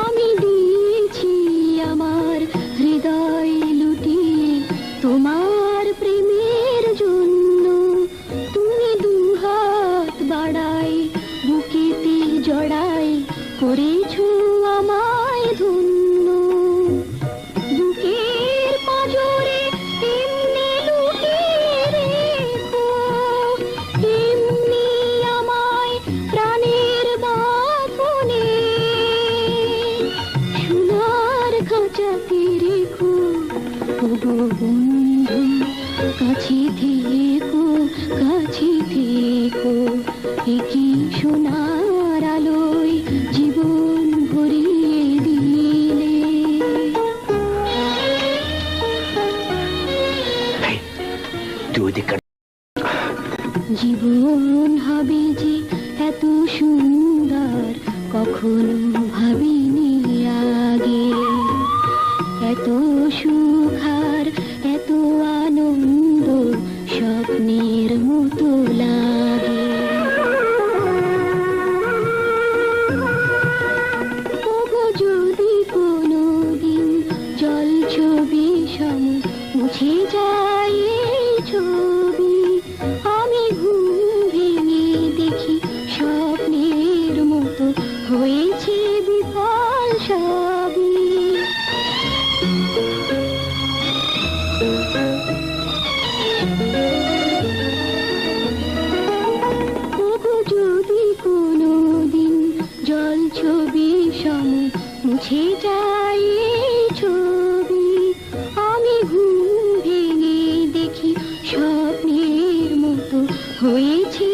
আমি দিয়েছি আমার হৃদয় তোমার প্রেমের জন্য। বাড়াই জড়াই করেছ বন্ধু কাছে থেকো কাছে থেকো। একই সোনার আলোয় জীবন ভরিয়ে দিলে। জীবন হবে যে এত সুন্দর কখনো স্বপ্নের মতো লাগে যদি কোনো দিন জল ছবি সম মুছে যায় ছবি আমি ঘুম ভেঙে দেখি স্বপ্নের মতো হয়েছে বিফল সবই ওগো সম মুছে যায় ছবি। আমি ঘুম ভেঙে দেখি স্বপ্নের মতো হয়েছে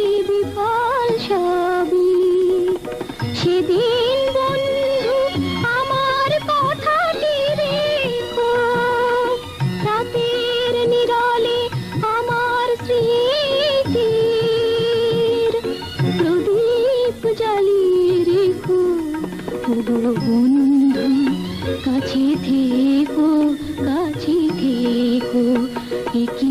কাছে থেকো কাছে থেকো একই